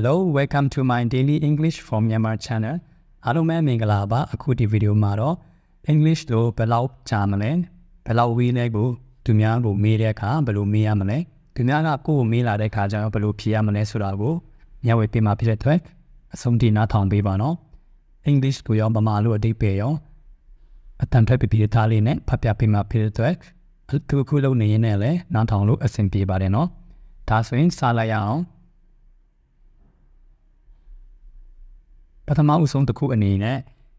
Hello welcome to my daily English for Myanmar channel အားလုံးပဲမင်္ဂလာပါအခုဒီဗီဒီယိုမှာတော့ English လို့ဘယ်လောက်ကြာမလဲဘယ်လောက်ဝေးလဲကိုသူများကိုမေးတဲ့အခါဘယ်လိုမေးရမလဲသူများကကိုယ့်ကိုမေးလာတဲ့အခါကျတော့ဘယ်လိုဖြေရမလဲဆိုတာကိုမျှဝေပေးမှာဖြစ်တဲ့အတွက်အဆုံးထိနားထောင်ပေးပါနော် English ကိုရောဗမာလို့အတိတ်ပဲရောအတန်ထွက်ပြပြသားလေးနဲ့ဖတ်ပြပေးမှာဖြစ်တဲ့အတွက်သူခုလုံးနေရင်းနဲ့လည်းနားထောင်လို့အဆင်ပြေပါတယ်နော်ဒါဆိုရင်စလိုက်ရအောင် ပထမအဆုံးတစ်ခုအနေနဲ့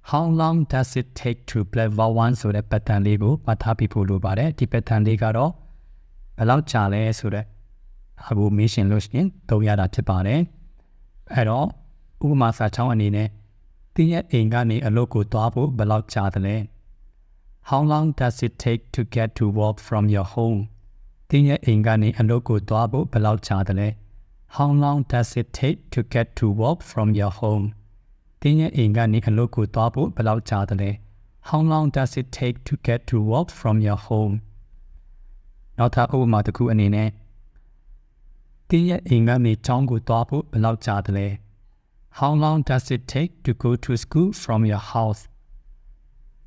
how long does it take to play vowel 1ဆိုတဲ့ pattern လေးကိုပတ်ထားပြီးဖို့လိုပါတယ်ဒီ pattern လေးကတော့ဘယ်လောက်ကြာလဲဆိုတဲ့ဟာကိုမေးရှင်လို့ရှိရင်သုံးရတာဖြစ်ပါတယ်အဲ့တော့ဥပမာစာချောင်းအနေနဲ့တင်းရဲ့အိမ်ကနေအလုပ်ကိုသွားဖို့ဘယ်လောက်ကြာတယ်လဲ How long does it take to get to work from your home တင်းရဲ့အိမ်ကနေအလုပ်ကိုသွားဖို့ဘယ်လောက်ကြာတယ်လဲ How long does it take to get to work from your home တင်းရဲ့အိမ်ကနေအလုပ်ကိုသွားဖို့ဘယ်လောက်ကြာတယ်လဲ How long does it take to get to work from your home နောက်ထပ်ဥပမာတစ်ခုအနေနဲ့တင်းရဲ့အိမ်ကနေကျောင်းကိုသွားဖို့ဘယ်လောက်ကြာတယ်လဲ How long does it take to go to school from your house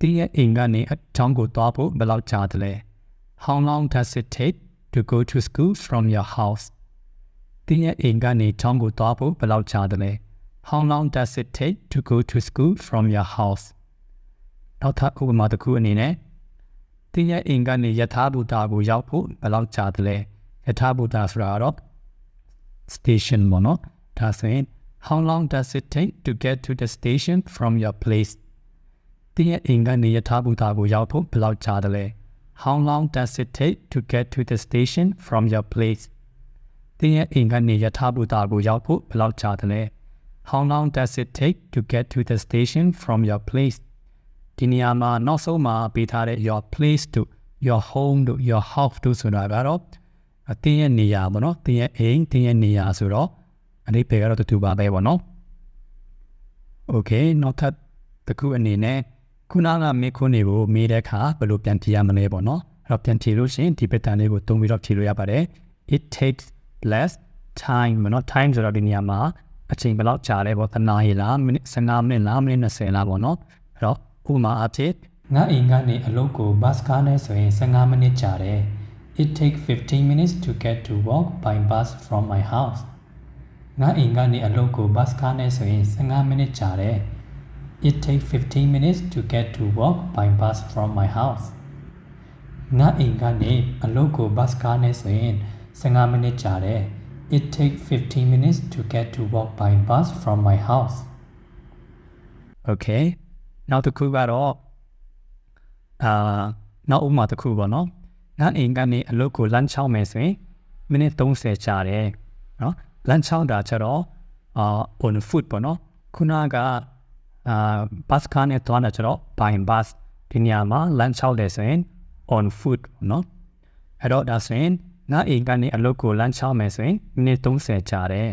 တင်းရဲ့အိမ်ကနေကျောင်းကိုသွားဖို့ဘယ်လောက်ကြာတယ်လဲ How long does it take to go to school from your house တင်းရဲ့အိမ်ကနေကျောင်းကိုသွားဖို့ဘယ်လောက်ကြာတယ်လဲ How long does it take to go to school from your house နောက်ထပ်ဥပမာတစ်ခုအနေနဲ့တင်းရဲ့အိမ်ကနေယထာဘူတာကိုရောက်ဖို့ဘယ်လောက်ကြာတယ်လဲယထာဘူတာဆိုတာတော့ station ပေါ့နော်ဒါဆိုရင် How long does it take to get to the station from your place တင်းရဲ့အိမ်ကနေယထာဘူတာကိုရောက်ဖို့ဘယ်လောက်ကြာတယ်လဲ How long does it take to get to the station from your place တင်းရဲ့အိမ်ကနေယထာဘူတာကိုရောက်ဖို့ဘယ်လောက်ကြာတယ်လဲ How long does it take to get to the station from your place ဒီနေရာမှာနောက်ဆုံးမှာပေးထားတဲ့ your place to your home to your house to ဆိုတာကတော့အတင်းရဲ့နေရာပေါ့နော်တင်းရဲ့အိမ်တင်းရဲ့နေရာဆိုတော့အဓိပ္ပာယ်ကတော့တူပါပဲပေါ့နော် Okay နောက်ထပ်တစ်ခုအနေနဲ့ခုနကမေးခွန်းတွေကိုမေးတဲ့အခါဘယ်လိုပြန်ဖြေရမလဲပေါ့နော်အဲ့တော့ပြန်ဖြေလို့ရှိရင်ဒီ pattern လေးကိုသုံးပြီးတော့ဖြေလို့ရပါတယ် it takes less time မနော် time ဆိုတော့ဒီနေရာမှာ အချိန်ဘယ်လောက်ကြာလဲပေါ့တနားရီလားမိနစ်15မိနစ်လားမိနစ်20လားပေါ့နော်အဲ့တော့ဥပမာအဖြစ်ငါအိမ်ကနေအလုပ်ကိုဘတ်ကားနဲ့ဆိုရင်15မိနစ်ကြာတယ် it take 15 minutes to get to work by bus from my house ငါအိမ်ကနေအလုပ်ကိုဘတ်ကားနဲ့ဆိုရင်15မိနစ်ကြာတယ် it take 15 minutes to get to work by bus from my house ငါအိမ်ကနေအလုပ်ကိုဘတ်ကားနဲ့ဆိုရင်15မိနစ်ကြာတယ် It take 15 minutes to get to work by bus from my house. Okay. နောက်တစ်ခုကတော့အာနောက်ဥပမာတစ်ခုပေါ့နော်။ငါအိမ်ကနေအလုပ်ကိုလမ်းချောင်းမယ်ဆိုရင်မိနစ်30ကြာတယ်နော်။လမ်းချောင်းတာကျတော့အာ on foot ပေါ့နော်။ခုနကအာ bus ကားနဲ့သွားတာကျတော့ by bus ဒီနေရာမှာလမ်းချောင်းတယ်ဆိုရင် on foot နော်။အဲ့တော့ဒါဆိုရင် ငါအိမ်ကနေအလုပ်ကိုလမ်းချောင်းမယ်ဆိုရင်မိနစ်30ကြာတယ်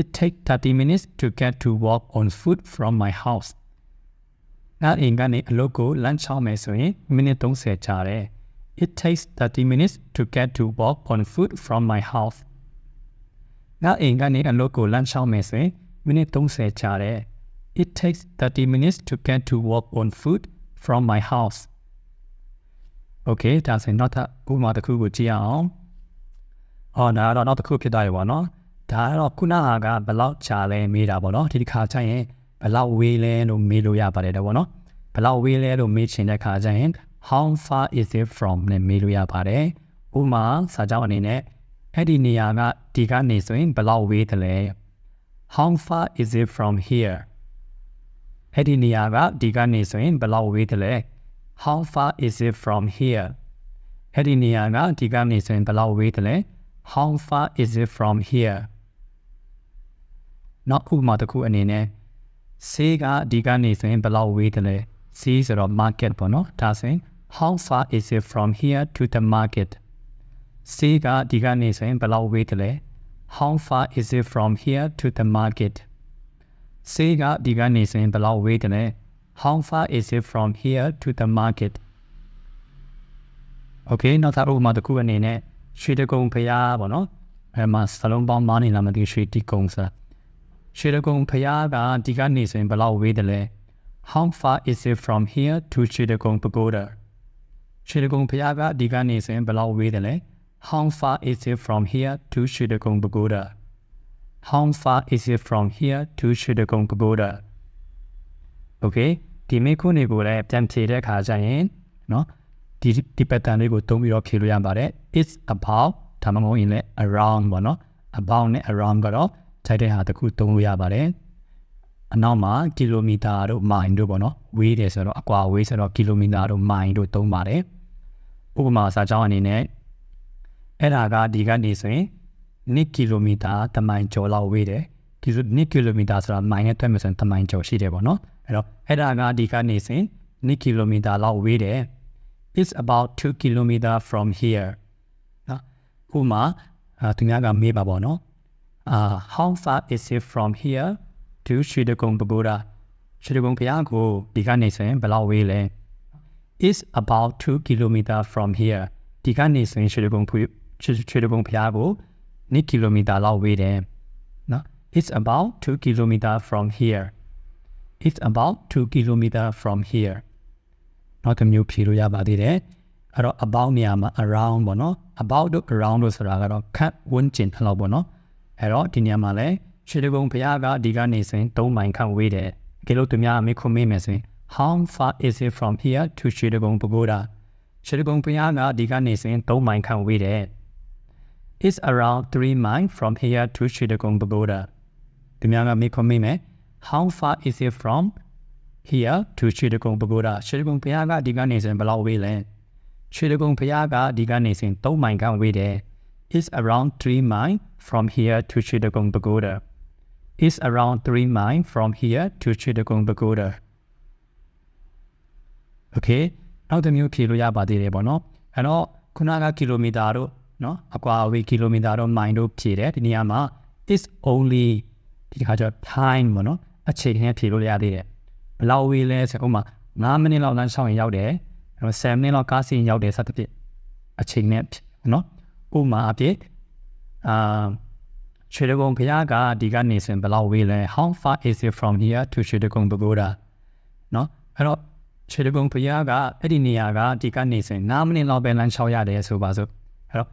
It take 30 minutes to get to walk on foot from my house ငါအိမ်ကနေအလုပ်ကိုလမ်းချောင်းမယ်ဆိုရင်မိနစ်30ကြာတယ် It takes 30 minutes to get to walk on foot from my house ငါအိမ်ကနေအလုပ်ကိုလမ်းချောင်းမယ်ဆိုရင်မိနစ်30ကြာတယ် It takes 30 minutes to get to walk on foot from my house Okay ဒါဆိုရင်နောက်ထပ်ဥပမာတစ်ခုကိုကြည့်အောင်။ အော်ဒါတော့နောက်တစ်ခုဖြစ်သွားပြီပေါ့နော်။ဒါကတော့ခုနကကဘယ်လောက်ကြာလဲမေးတာပေါ့နော်။ဒီတစ်ခါကျရင်ဘယ်လောက်ဝေးလဲလို့မေးလို့ရပါတယ်တော့ပေါ့နော်။ဘယ်လောက်ဝေးလဲလို့မေးချင်တဲ့ခါကျရင် how far is it from နဲ့မေးလို့ရပါတယ်။ဥပမာစာကြောင်းအနေနဲ့အဲ့ဒီနေရာကဒီကနေဆိုရင်ဘယ်လောက်ဝေးတယ်လဲ။ how far is it from here အဲ့ဒီနေရာကဒီကနေဆိုရင်ဘယ်လောက်ဝေးတယ်လဲ။ how far is it from here အဲ့ဒီနေရာကဒီကနေဆိုရင်ဘယ်လောက်ဝေးတယ်လဲ how far is it from here နောက်ဥပမာတစ်ခုအနေနဲ့ဆေးကဒီကနေဆိုရင်ဘယ်လောက်ဝေးတယ်လဲဆေးဆိုတော့ market ပေါ့နော်ဒါဆိုရင် how far is it from here to the market ဆေးကဒီကနေဆိုရင်ဘယ်လောက်ဝေးတယ်လဲ how far is it from here to the market ဆေးကဒီကနေဆိုရင်ဘယ်လောက်ဝေးတယ်လဲ how far is it from here to the market okay နောက်သာဥပမာတစ်ခုအနေနဲ့ ရွှေတကုံဖရားပေါ့နော်အဲမှာစလုံးပေါင်းမားနေလားမသိရွှေတိကုံစာရွှေတကုံဖရားကဒီကနေဆိုရင်ဘယ်လောက်ဝေးတယ်လဲ How far is it from here to ရွှေတကုံ pagoda ရွှေတကုံဖရားကဒီကနေဆိုရင်ဘယ်လောက်ဝေးတယ်လဲ How far is it from here to ရွှေတကုံ pagoda How far is it from here to ရွှေတကုံ pagoda Okay ဒီမိခုနေကိုလည်းပြန်ဖြေတဲ့အခါကျရင်နော် ဒီဒီ pattern လေးကိုသုံးပြီးတော့ဖြေလို့ရပါတယ် it's about ဒါမှမဟုတ်ရင်လည်း around ပေါ့နော် about နဲ့ around ကတော့ထိုက်တဲ့ဟာတစ်ခုသုံးလို့ရပါတယ်အနောက်မှာကီလိုမီတာတို့မိုင်တို့ပေါ့နော်ဝေးတယ်ဆိုတော့အကွာဝေးဆိုတော့ကီလိုမီတာတို့မိုင်တို့သုံးပါတယ်ဥပမာစာကြောင်းအနေနဲ့အဲ့ဒါကဒီကနေဆိုရင်1ကီလိုမီတာတမိုင်ကျော်လောက်ဝေးတယ်ကီလို1ကီလိုမီတာဆိုတာမိုင်နဲ့တွက်မယ်ဆိုရင်တမိုင်ကျော်ရှိတယ်ပေါ့နော်အဲ့တော့အဲ့ဒါကဒီကနေဆိုရင်1ကီလိုမီတာလောက်ဝေးတယ် it's about 2 kilometer from here နော်ဥမာသူများကမေးပါပေါ့နော်အာ how far is it from here to ရွှေတကုံပဂိုဒါရွှေတကုံဘုရားကိုဒီကနေဆိုရင်ဘယ်လောက်ဝေးလဲ is about 2 kilometer from here ဒီကနေဆိုရင်ရွှေတကုံဖွရွှေတကုံဘုရားကို2 kilometer လောက်ဝေးတယ်နော် it's about 2 kilometer from here it's about 2 kilometer from here နောက်တစ်မျိုးဖြေလို့ရပါသေးတယ်အဲ့တော့ about နေရာမှာ around ပေါ့နော် about တို့ around တို့ဆိုတာကတော့ခန့်ဝန်းကျင်လောက်ပေါ့နော်အဲ့တော့ဒီနေရာမှာလည်းရွှေတကုံဘုရားကဒီကနေဆိုရင်3မိုင်ခန့်ဝေးတယ်အကယ်လို့သူများမေးခွန်းမေးမယ်ဆိုရင် how far is it from here to ရွှေတကုံပဂိုဒါရွှေတကုံဘုရားကဒီကနေဆိုရင်3မိုင်ခန့်ဝေးတယ် is around 3 mile from here to ရွှေတကုံပဂိုဒါသူများကမေးခွန်းမေးမယ် how far is it from here to ရွှေတကုံပဂိုဒါရွှေတကုံဘုရားကဒီကနေဆိုရင်ဘယ်လောက်ဝေးလဲရွှေတကုံဘုရားကဒီကနေဆိုရင်3မိုင်ခန့်ဝေးတယ် is around 3 mile from here to ရွှေတကုံပဂိုဒါ is around 3 mile from here to ရွှေတကုံပဂိုဒါ Okay နောက်တစ်မျိုးဖြေလို့ရပါသေးတယ်ပေါ့နော်အဲ့တော့ခုနကကီလိုမီတာတို့နော်အကွာအဝေးကီလိုမီတာတို့မိုင်တို့ဖြေတယ်ဒီနေရာမှာ is only ဒီခါကျ time ပေါ့နော်အချိန်နဲ့ဖြေလို့ရသေးတယ် ဘယ်လောက်ဝေးလဲဆိုဥမာ9မိနစ်လောက်လမ်းရှောင်းရင်ရောက်တယ်10မိနစ်လောက်ကားစီရင်ရောက်တယ်စသဖြင့်အချိန်နဲ့နော်ဥမာအဖြစ်အာရွှေတကုံဖျားကဒီကနေစင်ဘယ်လောက်ဝေးလဲ how far is it from here to ရွှေတကုံပဂိုဒါနော်အဲ့တော့ရွှေတကုံဖျားကအဲ့ဒီနေရာကဒီကနေစင်9မိနစ်လောက်ပဲလမ်းလျှောက်ရတယ်ဆိုပါစို့အဲ့တော့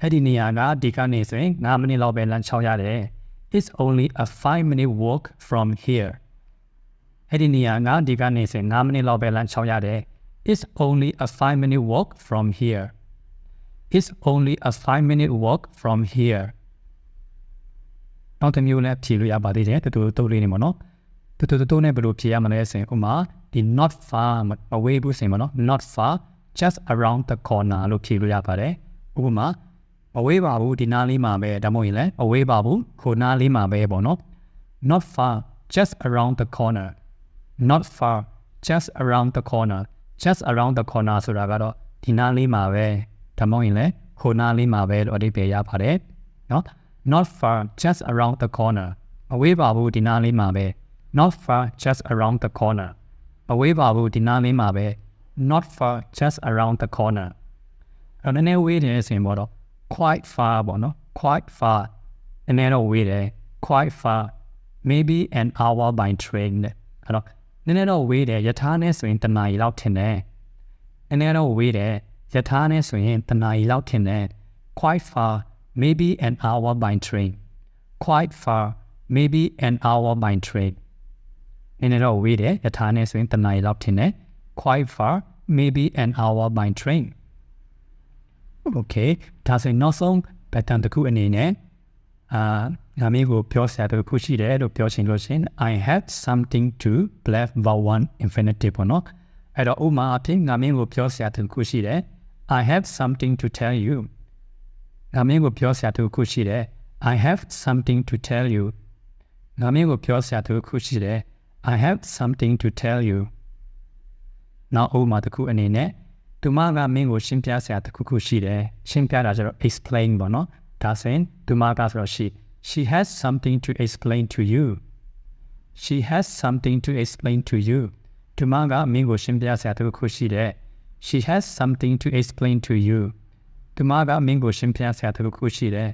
အဲ့ဒီနေရာကဒီကနေစင်9မိနစ်လောက်ပဲလမ်းလျှောက်ရတယ် it's only a 5 minute walk from here အဲ့ဒီနေရာကဒီကနေစင်9မိနစ်လောက်ပဲလမ်းလျှောက်ရတယ် it's only a 5 minute walk from here it's only a 5 minute walk from here နောက်တစ်မျိုးလည်းဖြေလို့ရပါသေးတယ်တူတူတူလေးနေမှာနော်တူတူတူနဲ့ဘယ်လိုဖြေရမလဲဆိုရင်ဥမာဒီ not far မဝေးဘူးဆိုရင်မနော် not far just around the corner လို့ဖြေလို့ရပါတယ်ဥပမာမဝေးပါဘူးဒီနားလေးမှာပဲဒါမှမဟုတ်ရင်လည်းမဝေးပါဘူးခိုနားလေးမှာပဲပေါ့နော် not far just around the corner not far just around the corner just around the corner ဆိုတာကတော့ဒီနားလေးမှာပဲဒါမှမဟုတ်ရင်လည်းခိုနားလေးမှာပဲလို့အဓိပ္ပာယ်ရပါတယ်နော် not far just around the corner အဝေးပါဘူးဒီနားလေးမှာပဲ not far just around the corner အဝေးပါဘူးဒီနားလေးမှာပဲ not far just around the corner အဲ့တော့နည်းနည်းဝေးတယ်ဆိုရင်ပေါ့တော့ quite far ပေါ့နော် quite far နည်းနည်းတော့ဝေးတယ် quite far maybe an hour by train တဲ့အဲ့တော့ နည်းနည်းတော့ဝေးတယ်ယထာနဲ့ဆိုရင်တနာရီလောက်ထင်တယ်နည်းနည်းတော့ဝေးတယ်ယထာနဲ့ဆိုရင်တနာရီလောက်ထင်တယ် quite far maybe an hour by train. Quite far, maybe an hour by train. နည်းနည်းတော့ဝေးတယ်ယထာနဲ့ဆိုရင်တနားရီလောက်ထင်တယ် quite far maybe an hour by train okay ဒါဆိုရင်နောက်ဆုံး pattern တစ်ခုအနေနဲ့အာ ငါမင်းကိုပြောစရာတစ်ခုရှိတယ်လို့ပြောချင်လို့ရှင် I have something to blab about one infinitive ပေါ့နော်အဲ့တော့ဥမာအဖြစ်ငါမင်းကိုပြောစရာတစ်ခုရှိတယ် I have something to tell you ငါမင်းကိုပြောစရာတစ်ခုရှိတယ် I have something to tell you ငါမင်းကိုပြောစရာတစ်ခုရှိတယ် I have something to tell you နောက်ဥမာတစ်ခုအနေနဲ့သူမကမင်းကိုရှင်းပြစရာတစ်ခုခုရှိတယ်ရှင်းပြတာကျတော့ explain ပေါ့နော်ဒါဆိုရင်သူမကဆိုတော့ she she has something to explain to you she has something to explain to you သူမကမင်းကိုရှင်းပြစရာတစ်ခုခုရှိတယ် she has something to explain to you သူမကမင်းကိုရှင်းပြစရာတစ်ခုခုရှိတယ်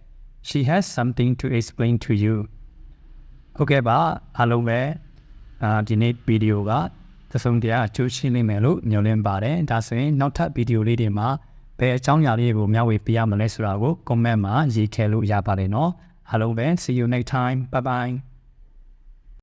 she has something to explain to you ဟုတ်ကဲ့ပါအားလုံးပဲအာဒီနေ့ဗီဒီယိုကသဆုံးတရားအကျိုးရှင်းလိမ့်မယ်လို့ညွှန်လင်းပါတယ်ဒါဆိုရင်နောက်ထပ်ဗီဒီယိုလေးတွေမှာဘယ်အကြောင်းအရာလေးကိုမျှဝေပေးရမလဲဆိုတာကို comment မှာရေးထည့်လို့ရပါတယ်เนาะ Hello there. See you next time. Bye bye.